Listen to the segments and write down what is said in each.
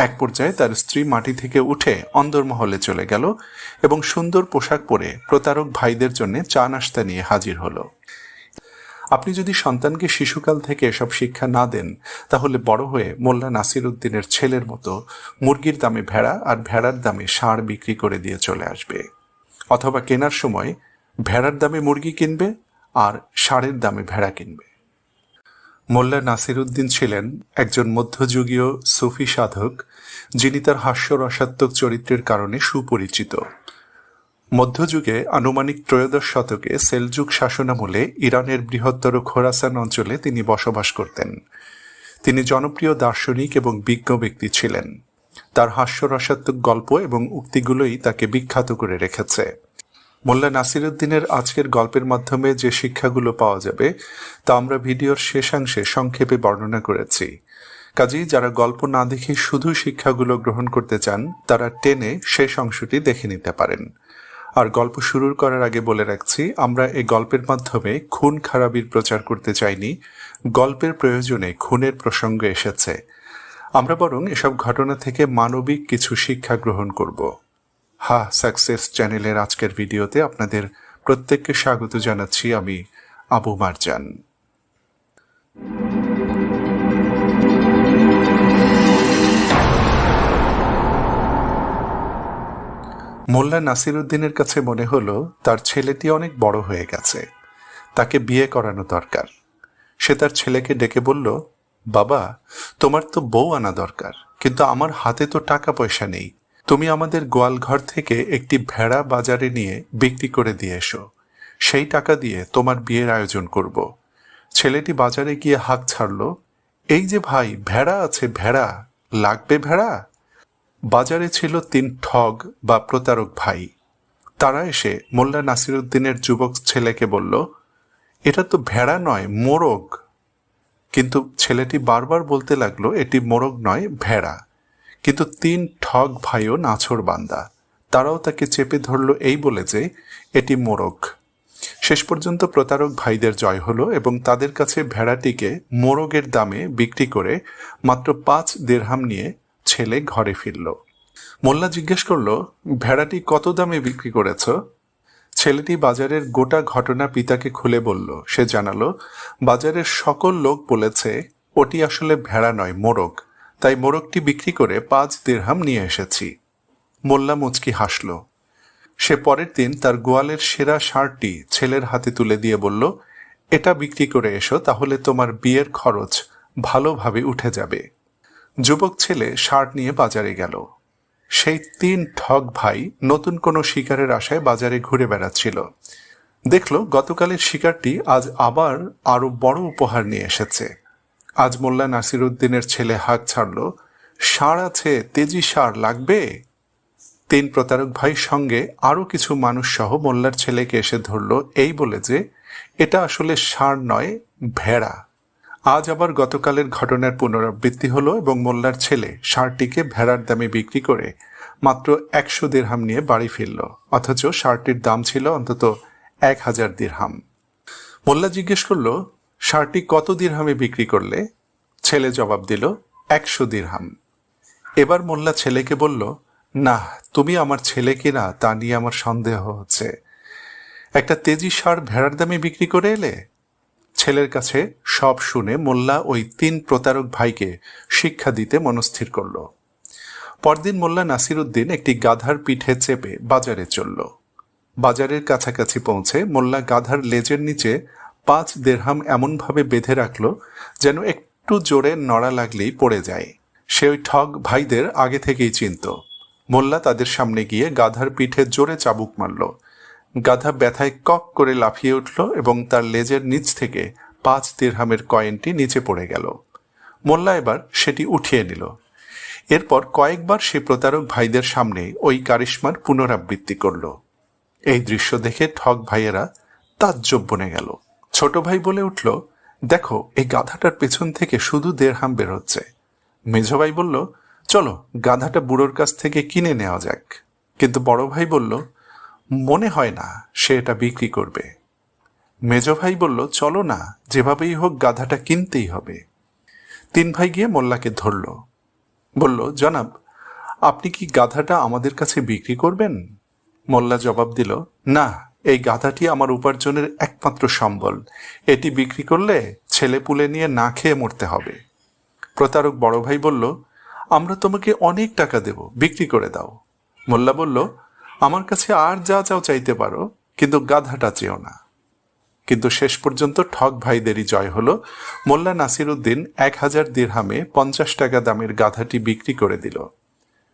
এক পর্যায়ে তার স্ত্রী মাটি থেকে উঠে অন্দরমহলে চলে গেল এবং সুন্দর পোশাক পরে প্রতারক ভাইদের জন্য চা নাস্তা নিয়ে হাজির হলো। আপনি যদি সন্তানকে শিশুকাল থেকে এসব শিক্ষা না দেন, তাহলে বড় হয়ে মোল্লা নাসির উদ্দিনের ছেলের মতো মুরগির দামে ভেড়া আর ভেড়ার দামে ষাঁড় বিক্রি করে দিয়ে চলে আসবে। অথবা কেনার সময় ভেড়ার দামে মুরগি কিনবে আর ষাঁড়ের দামে ভেড়া কিনবে। মোল্লা নাসিরুদ্দিন ছিলেন একজন মধ্যযুগীয় সুফি সাধক, যিনি তার হাস্যরসাত্মক চরিত্রের কারণে সুপরিচিত। মধ্যযুগে আনুমানিক ত্রয়োদশ শতকে সেলজুক শাসনামলে ইরানের বৃহত্তর খোরাসান অঞ্চলে তিনি বসবাস করতেন। তিনি জনপ্রিয় দার্শনিক এবং বিজ্ঞ ব্যক্তি ছিলেন। তার হাস্যরসাত্মক গল্প এবং উক্তিগুলোই তাকে বিখ্যাত করে রেখেছে। মোল্লা নাসিরুদ্দিনের আজকের গল্পের মাধ্যমে যে শিক্ষাগুলো পাওয়া যাবে, তা আমরা ভিডিওর শেষাংশে সংক্ষেপে বর্ণনা করেছি। কাজেই যারা গল্প না দেখে শুধু শিক্ষাগুলো গ্রহণ করতে চান, তারা টেনে শেষ অংশটি দেখে নিতে পারেন। আর গল্প শুরুর করার আগে বলে রাখছি, আমরা এই গল্পের মাধ্যমে খুন খারাপির প্রচার করতে চাইনি, গল্পের প্রয়োজনে খুনের প্রসঙ্গ এসেছে। আমরা বরং এসব ঘটনা থেকে মানবিক কিছু শিক্ষা গ্রহণ করব। হা সাকসেস চ্যানেলের আজকের ভিডিওতে আপনাদের প্রত্যেককে স্বাগত জানাচ্ছি আমি আবু মারজান। মোল্লা নাসিরুদ্দিনের কাছে মনে হলো, তার ছেলেটি অনেক বড় হয়ে গেছে। তাকে বিয়ে করানো দরকার। সে তার ছেলেকে ডেকে বলল, বাবা, তোমার তো বউ আনা দরকার, কিন্তু আমার হাতে তো টাকা পয়সা নেই। তুমি আমাদের গোয়ালঘর থেকে একটি ভেড়া বাজারে নিয়ে বিক্রি করে দিয়ে এসো। সেই টাকা দিয়ে তোমার বিয়ের আয়োজন করব। ছেলেটি বাজারে গিয়ে হাত ছাড়ল, এই যে ভাই, ভেড়া আছে, ভেড়া। লাগবে ভেড়া? বাজারে ছিল তিন ঠগ বা প্রতারক ভাই। তারা এসে মোল্লা নাসিরুদ্দিনের যুবক ছেলেকে বলল, এটা তো ভেড়া নয়, মোরগ। কিন্তু ছেলেটি বারবার বলতে লাগল, এটি মোরগ নয়, ভেড়া। কিন্তু তিন ঠগ ভাইও নাছর বান্দা। তারাও তাকে চেপে ধরল এই বলে যে, এটি মোরগ। শেষ পর্যন্ত প্রতারক ভাইদের জয় হলো এবং তাদের কাছে ভেড়াটিকে মোরগের দামে বিক্রি করে মাত্র পাঁচ দেড়হাম নিয়ে ছেলে ঘরে ফিরল। মোল্লা জিজ্ঞেস করল, ভেড়াটি কত দামে বিক্রি করেছ? ছেলেটি বাজারের গোটা ঘটনা পিতাকে খুলে বলল। সে জানালো, বাজারের সকল লোক বলেছে, ওটি আসলে ভেড়া নয়, মোরগ। তাই মোরগটি বিক্রি করে পাঁচ দেড়হাম নিয়ে এসেছি। মোল্লা মুচকি হাসল। সে পরের দিন তার গোয়ালের সেরা ষাঁড়টি ছেলের হাতে তুলে দিয়ে বলল, এটা বিক্রি করে এসো, তাহলে তোমার বিয়ের খরচ ভালোভাবে উঠে যাবে। যুবক ছেলে ষাঁড় নিয়ে বাজারে গেল। সেই তিন ঠগ ভাই নতুন কোনো শিকারের আশায় বাজারে ঘুরে বেড়াচ্ছিল। দেখল, গতকালের শিকারটি আজ আবার আরও বড় উপহার নিয়ে এসেছে। আজ মোল্লা নাসিরুদ্দিনের ছেলে হাত ছাড়ল ষাঁড় আছে, তেজি সার লাগবে? তিন প্রতারক ভাই সঙ্গে আরও কিছু মানুষ সহ মোল্লার ছেলেকে এসে ধরল এই বলে যে, এটা আসলে ষাঁড় নয়, ভেড়া। আজ আবার গতকালের ঘটনার পুনরাবৃত্তি হলো এবং মোল্লার ছেলে ষাঁড়টিকে ভেড়ার দামে বিক্রি করে মাত্র একশো দেড়হাম নিয়ে বাড়ি ফিরল, অথচ সারটির দাম ছিল অন্তত এক হাজার দেড়হাম। মোল্লা জিজ্ঞেস করল ষাঁড়টি কত দিরহামে বিক্রি করলে? ছেলে জবাব দিল, একশো দিরহাম। এবার মোল্লা ছেলেকে বলল, না, তুমি আমার ছেলে কিনা তা নিয়ে আমার সন্দেহ হচ্ছে। একটা তেজি সার ভেড়ার দামে বিক্রি করে এলে? ছেলের কাছে সব শুনে মোল্লা ওই তিন প্রতারক ভাইকে শিক্ষা দিতে মনস্থির করল। পরদিন মোল্লা নাসিরুদ্দিন একটি গাধার পিঠে চেপে বাজারে চলল। বাজারের কাছাকাছি পৌঁছে মোল্লা গাধার লেজের নিচে পাঁচ দেড়হাম এমনভাবে বেঁধে রাখল যেন একটু জোরে নড়া লাগলেই পড়ে যায়। সে ওই ঠগ ভাইদের আগে থেকেই চিনত। মোল্লা তাদের সামনে গিয়ে গাধার পিঠে জোরে চাবুক মারল। গাধা ব্যথায় কক করে লাফিয়ে উঠল এবং তার লেজের নিচ থেকে পাঁচ দিরহামের কয়েনটি নিচে পড়ে গেল। মোল্লা এবার সেটি উঠিয়ে নিল। এরপর কয়েকবার সে প্রতারক ভাইদের সামনে ওই কারিশ্মার পুনরাবৃত্তি করল। এই দৃশ্য দেখে ঠগ ভাইয়েরা তাজ্জব বনে গেল। ছোট ভাই বলে উঠল, দেখো, এই গাধাটার পেছন থেকে শুধু দেড়হাম বের হচ্ছে মেঝ ভাই বলল, চলো, গাধাটা বুড়োর কাছ থেকে কিনে নেওয়া যাক। কিন্তু বড় ভাই বলল, মনে হয় না সে এটা বিক্রি করবে। মেজ ভাই বলল, চলো না, যেভাবেই হোক গাধাটা কিনতেই হবে। তিন ভাই গিয়ে মোল্লাকে ধরল, বলল, জনাব, আপনি কি গাধাটা আমাদের কাছে বিক্রি করবেন? মোল্লা জবাব দিল, না এই গাধাটি আমার উপার্জনের একমাত্র সম্বল। এটি বিক্রি করলে ছেলে পুলে নিয়ে না খেয়ে মরতে হবে। প্রতারক বড় ভাই বলল, আমরা তোমাকে অনেক টাকা দেব, বিক্রি করে দাও। মোল্লা বলল, আমার কাছে আর যা চাও চাইতে পারো, কিন্তু গাধাটা চেও না। কিন্তু শেষ পর্যন্ত ঠক ভাইদেরই জয় হলো। মোল্লা নাসির উদ্দিন এক হাজার দিরহামে পঞ্চাশ টাকা দামের গাধাটি বিক্রি করে দিল।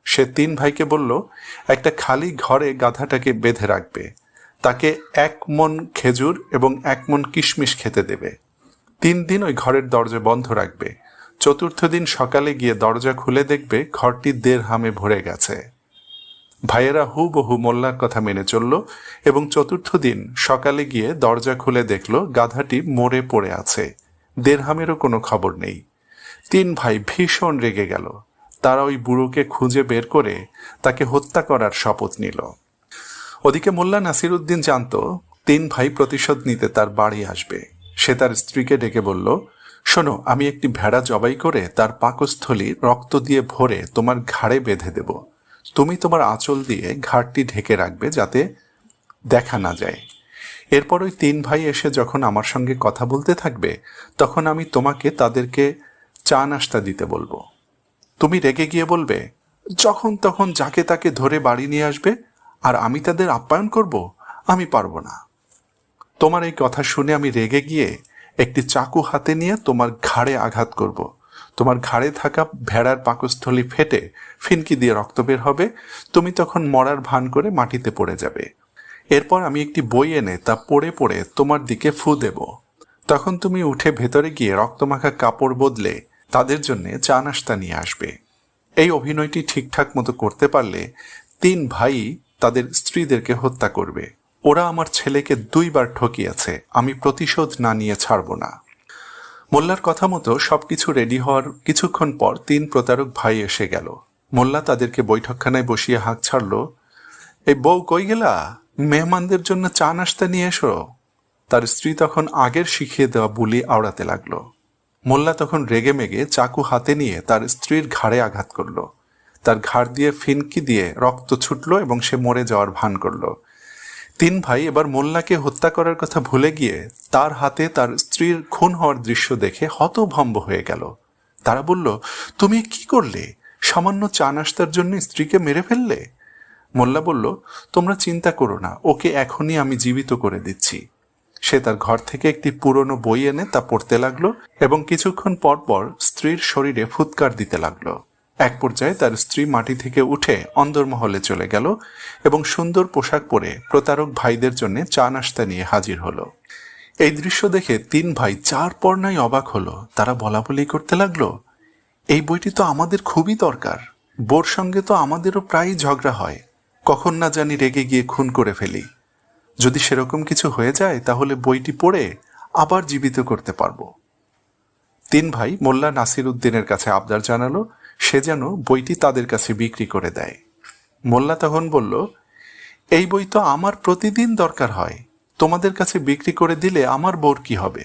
সে তিন ভাইকে বলল, একটা খালি ঘরে গাধাটাকে বেঁধে রাখবে। তাকে এক মন খেজুর এবং এক মন কিশমিশ খেতে দেবে। তিন দিন ওই ঘরের দরজা বন্ধ রাখবে। চতুর্থ দিন সকালে গিয়ে দরজা খুলে দেখবে ঘরটি দেড় হামে ভরে গেছে। ভাইয়েরা হুবহু মোল্লার কথা মেনে চলল এবং চতুর্থ দিন সকালে গিয়ে দরজা খুলে দেখল গাধাটি মরে পড়ে আছে। দেড়হামেরও কোনো খবর নেই। তিন ভাই ভীষণ রেগে গেল। তারা ওই বুড়োকে খুঁজে বের করে তাকে হত্যা করার শপথ নিল। ওদিকে মোল্লা নাসির উদ্দিন জানত, তিন ভাই প্রতিশোধ নিতে তার বাড়ি আসবে। সে তার স্ত্রীকে ডেকে বলল, শোনো, আমি একটি ভেড়া জবাই করে তার পাকস্থলী রক্ত দিয়ে ভরে তোমার ঘাড়ে বেঁধে দেব। তুমি তোমার আঁচল দিয়ে ঘাটটি ঢেকে রাখবে যাতে দেখা না যায়। এরপর ওই তিন ভাই এসে যখন আমার সঙ্গে কথা বলতে থাকবে, তখন আমি তোমাকে তাদেরকে চা নাস্তা দিতে বলব। তুমি রেগে গিয়ে বলবে, যখন তখন যাকে তাকে ধরে বাড়ি নিয়ে আসবে আর আমি তাদের আপ্যায়ন করব, আমি পারব না। তোমার এই কথা শুনে আমি রেগে গিয়ে একটি চাকু হাতে নিয়ে তোমার ঘাড়ে আঘাত করব। তোমার ঘাড়ে থাকা ভেড়ার পাকস্থলী ফেটে ফিনকি দিয়ে রক্ত বের হবে। তুমি তখন মরার ভান করে মাটিতে পড়ে যাবে। এরপর আমি একটি বই এনে তা পড়ে পড়ে তোমার দিকে ফু দেব। তখন তুমি উঠে ভেতরে গিয়ে রক্তমাখা কাপড় বদলে তাদের জন্য চা নাস্তা নিয়ে আসবে। এই অভিনয়টি ঠিকঠাক মতো করতে পারলে তিন ভাই তাদের স্ত্রীদেরকে হত্যা করবে। ওরা আমার ছেলেকে দুইবার ঠকিয়েছে, আমি প্রতিশোধ না নিয়ে ছাড়ব না। মোল্লার কথা মতো সবকিছু রেডি হওয়ার কিছুক্ষণ পর তিন প্রতারক ভাই এসে গেল। মোল্লা তাদেরকে বৈঠকখানায় বসিয়ে হাঁক ছাড়ল, এই বউ কই গেলা? মেহমানদের জন্য চা নাস্তা নিয়ে এসো। তার স্ত্রী তখন আগের শিখিয়ে দেওয়া বুলি আওড়াতে লাগল। মোল্লা তখন রেগে মেগে চাকু হাতে নিয়ে তার স্ত্রীর ঘাড়ে আঘাত করল। তার ঘাড় দিয়ে ফিনকি দিয়ে রক্ত ছুটল এবং সে মরে যাওয়ার ভান করল। তিন ভাই এবার মোল্লাকে হত্যা করার কথা ভুলে গিয়ে তার হাতে তার স্ত্রীর খুন হওয়ার দৃশ্য দেখে হতভম্ব হয়ে গেল। তারা বলল, তুমি কি করলে? সামান্য চা নাস্তার জন্য স্ত্রীকে মেরে ফেললে? মোল্লা বলল, তোমরা চিন্তা করো না, ওকে এখনই আমি জীবিত করে দিচ্ছি। সে তার ঘর থেকে একটি পুরনো বই এনে তা পড়তে লাগল এবং কিছুক্ষণ পর পর স্ত্রীর শরীরে ফুৎকার দিতে লাগল। এক পর্যায়ে তার স্ত্রী মাটি থেকে উঠে অন্দরমহলে চলে গেল এবং সুন্দর পোশাক পরে প্রতারক ভাইদের জন্য চা নাস্তা নিয়ে হাজির হলো। এই দৃশ্য দেখে তিন ভাই চার পর্নায় অবাক হলো। তারা বলা বলি করতে লাগল, এই বইটি তো আমাদের খুবই দরকার। বোর সঙ্গে তো আমাদেরও প্রায়ই ঝগড়া হয়। কখন না জানি রেগে গিয়ে খুন করে ফেলি। যদি সেরকম কিছু হয়ে যায় তাহলে বইটি পড়ে আবার জীবিত করতে পারব। তিন ভাই মোল্লা নাসির উদ্দিনের কাছে আবদার জানালো সে যেন বইটি তাদের কাছে বিক্রি করে দেয়। মোল্লা তখন বলল, এই বই তো আমার প্রতিদিন দরকার হয়। তোমাদের কাছে বিক্রি করে দিলে আমার বোর কি হবে?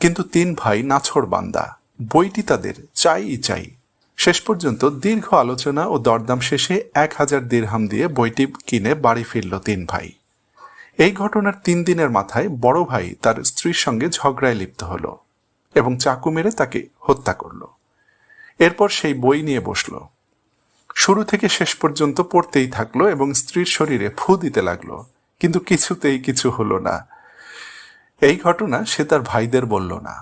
কিন্তু তিন ভাই নাছড় বান্দা, বইটি তাদের চাই চাই। শেষ পর্যন্ত দীর্ঘ আলোচনা ও দরদাম শেষে এক হাজার দিরহাম দিয়ে বইটি কিনে বাড়ি ফিরল তিন ভাই। এই ঘটনার তিন দিনের মাথায় বড় ভাই তার স্ত্রীর সঙ্গে ঝগড়ায় লিপ্ত হলো এবং চাকু মেরে তাকে হত্যা করল। এরপর সেই বই নিয়ে বসল। শুরু থেকে শেষ পর্যন্ত পড়তেই থাকল এবং স্ত্রীর শরীরে ফু দিতে লাগল, কিন্তু কিছুতেই কিছু হলো না। এই ঘটনা সে তার ভাইদের বলল না।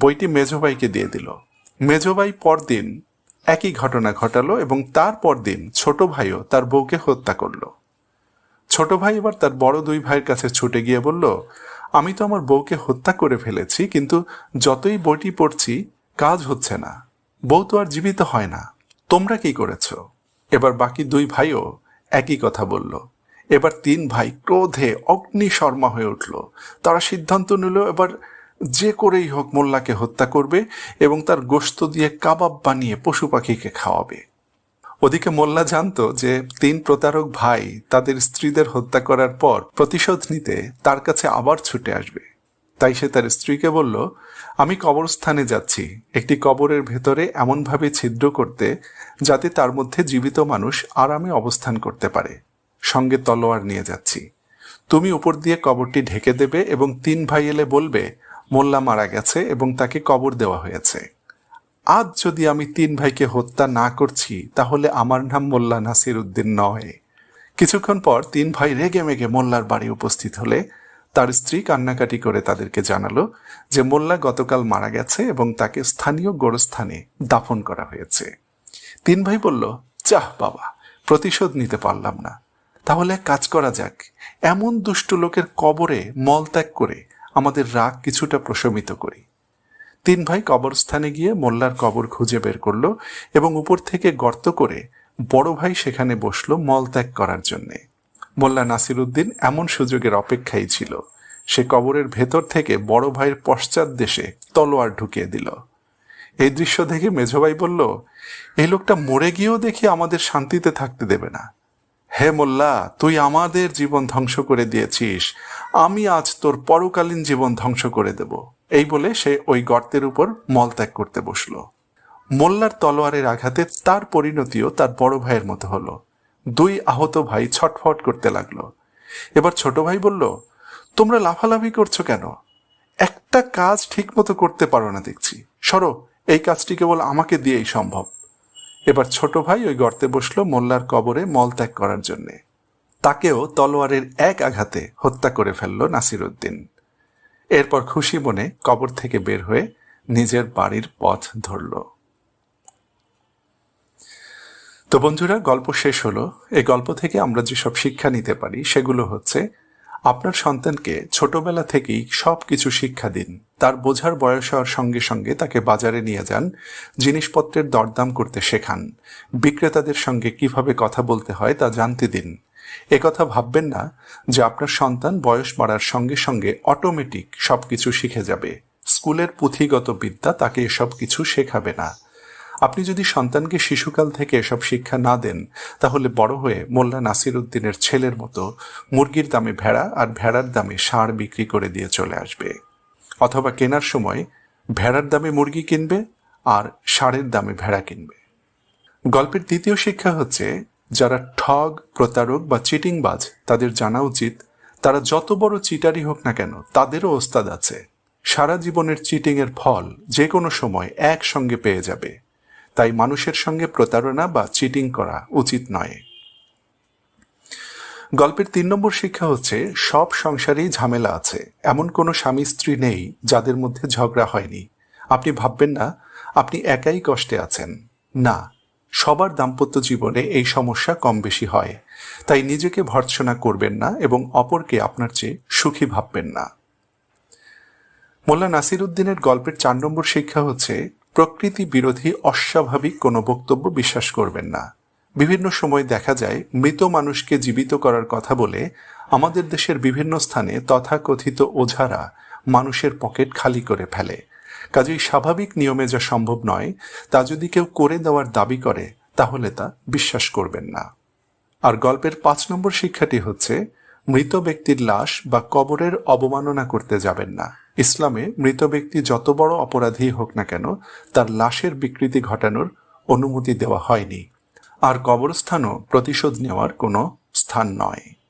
বইটি মেজভাইকে দিয়ে দিল। মেজভাই পরদিন একই ঘটনা ঘটালো এবং তার পরদিন ছোট ভাইও তার বউকে হত্যা করল। ছোট ভাই এবার তার বড় দুই ভাইয়ের কাছে ছুটে গিয়ে বলল, আমি তো আমার বউকে হত্যা করে ফেলেছি, কিন্তু যতই বইটি পড়ছি, কাজ হচ্ছে না। বউ তো আর জীবিত হয় না। তোমরা কি করেছ? এবার বাকি দুই ভাইও একই কথা বলল। এবার তিন ভাই ক্রোধে অগ্নি শর্মা হয়ে উঠল। তারা সিদ্ধান্ত নিল, এবার যে করেই হোক মোল্লাকে হত্যা করবে এবং তার গোস্ত দিয়ে কাবাব বানিয়ে পশু পাখিকে খাওয়াবে। ওদিকে মোল্লা জানতো যে তিন প্রতারক ভাই তাদের স্ত্রীদের হত্যা করার পর প্রতিশোধ নিতে তার কাছে আবার ছুটে আসবে। তাই সে তার স্ত্রীকে বলল আমি কবরস্থানে যাচ্ছি। একটি কবরের ভেতরে এমনভাবে ছিদ্র করতে যাতে তার মধ্যে জীবিত মানুষ আরামে অবস্থান করতে পারে। সঙ্গে তলোয়ার নিয়ে যাচ্ছি। তুমি উপর দিয়ে কবরটি ঢেকে দেবে এবং তিন ভাই এলে বলবে, মোল্লা মারা গেছে এবং তাকে কবর দেওয়া হয়েছে। আজ যদি আমি তিন ভাইকে হত্যা না করছি, তাহলে আমার নাম মোল্লা নাসির উদ্দিন নয়। কিছুক্ষণ পর তিন ভাই রেগে মেগে মোল্লার বাড়ি উপস্থিত হলে তার স্ত্রী কান্নাকাটি করে তাদেরকে জানালো যে মোল্লা গতকাল মারা গেছে এবং তাকে স্থানীয় গোরস্থানে দাফন করা হয়েছে। তিন ভাই বলল চাহ বাবা, প্রতিশোধ নিতে পারলাম না। তাহলে কাজ করা যাক। এমন দুষ্ট লোকের কবরে মলত্যাগ করে আমাদের রাগ কিছুটা প্রশমিত করি। তিন ভাই কবরস্থানে গিয়ে মোল্লার কবর খুঁজে বের করল এবং উপর থেকে গর্ত করে বড় ভাই সেখানে বসল মলত্যাগ করার জন্যে। মোল্লা নাসিরুদ্দিন এমন সুযোগের অপেক্ষাই ছিল। সে কবরের ভেতর থেকে বড় ভাইয়ের পশ্চাৎ দেশে তলোয়ার ঢুকিয়ে দিল। এই দৃশ্য দেখে মেজভাই বলল, এই লোকটা মরে গিয়েও দেখি আমাদের শান্তিতে থাকতে দেবে না। হে মোল্লা, তুই আমাদের জীবন ধ্বংস করে দিয়েছিস। আমি আজ তোর পরকালীন জীবন ধ্বংস করে দেব। এই বলে সে ওই গর্তের উপর মলত্যাগ করতে বসল। মোল্লার তলোয়ারের আঘাতে তার পরিণতিও তার বড় ভাইয়ের মতো হলো। দুই আহত ভাই ছটফট করতে লাগল। এবার ছোট ভাই বলল, তোমরা লাফালাফি করছ কেন? একটা কাজ ঠিক মতো করতে পারো না দেখছি। সরো, এই কাজটি কেবল আমাকে দিয়েই সম্ভব। এবার ছোট ভাই ওই গর্তে বসল মোল্লার কবরে মলত্যাগ করার জন্যে। তাকেও তলোয়ারের এক আঘাতে হত্যা করে ফেলল নাসিরুদ্দিন। এরপর খুশি মনে কবর থেকে বের হয়ে নিজের বাড়ির পথ ধরল। তো বন্ধুরা, গল্প শেষ হলো। এই গল্প থেকে আমরা যেসব শিক্ষা নিতে পারি, সেগুলো হচ্ছে, আপনার সন্তানকে ছোটবেলা থেকেই সব কিছু শিক্ষা দিন। তার বোঝার বয়স হওয়ার সঙ্গে সঙ্গে তাকে বাজারে নিয়ে যান, জিনিসপত্রের দরদাম করতে শেখান। বিক্রেতাদের সঙ্গে কীভাবে কথা বলতে হয় তা জানতে দিন। একথা ভাববেন না যে আপনার সন্তান বয়স বাড়ার সঙ্গে সঙ্গে অটোমেটিক সবকিছু শিখে যাবে। স্কুলের পুঁথিগত বিদ্যা তাকে এসব কিছু শেখাবে না। আপনি যদি সন্তানকে শিশুকাল থেকে এসব শিক্ষা না দেন, তাহলে বড় হয়ে মোল্লা নাসির উদ্দিনের ছেলের মতো মুরগির দামে ভেড়া আর ভেড়ার দামে ষাঁড় বিক্রি করে দিয়ে চলে আসবে। অথবা কেনার সময় ভেড়ার দামে মুরগি কিনবে আর ষাঁড়ের দামে ভেড়া কিনবে। গল্পের দ্বিতীয় শিক্ষা হচ্ছে, যারা ঠগ, প্রতারক বা চিটিংবাজ, তাদের জানা উচিত, তারা যত বড় চিটারই হোক না কেন, তাদেরও ওস্তাদ আছে। সারা জীবনের চিটিংয়ের ফল যে কোনো সময় একসঙ্গে পেয়ে যাবে। তাই মানুষের সঙ্গে প্রতারণা বা চিটিং করা উচিত নয়। গল্পের তিন নম্বর শিক্ষা হচ্ছে, সব সংসারেই ঝামেলা আছে। এমন কোনো স্বামী স্ত্রী নেই যাদের মধ্যে ঝগড়া হয়নি। আপনি ভাববেন না, আপনি একাই কষ্টে আছেন। না, সবার দাম্পত্য জীবনে এই সমস্যা কম বেশি হয়। তাই নিজেকে ভর্ৎসনা করবেন না এবং অপরকে আপনার চেয়ে সুখী ভাববেন না। মোল্লা নাসির উদ্দিনের গল্পের চার নম্বর শিক্ষা হচ্ছে প্রকৃতি বিরোধী অস্বাভাবিক কোনো বক্তব্য বিশ্বাস করবেন না। বিভিন্ন সময় দেখা যায় মৃত মানুষকে জীবিত করার কথা বলে আমাদের দেশের বিভিন্ন স্থানে তথাকথিত ওঝারা মানুষের পকেট খালি করে ফেলে। কাজেই স্বাভাবিক নিয়মে যা সম্ভব নয়, তা যদি কেউ করে দেওয়ার দাবি করে, তাহলে তা বিশ্বাস করবেন না। আর গল্পের পাঁচ নম্বর শিক্ষাটি হচ্ছে মৃত ব্যক্তির লাশ বা কবরের অবমাননা করতে যাবেন না। ইসলামে মৃত ব্যক্তি যত বড় অপরাধী হোক না কেন, তার লাশের বিকৃতি ঘটানোর অনুমতি দেওয়া হয়নি। আর কবরস্থানও প্রতিশোধ নেওয়ার কোনো স্থান নয়।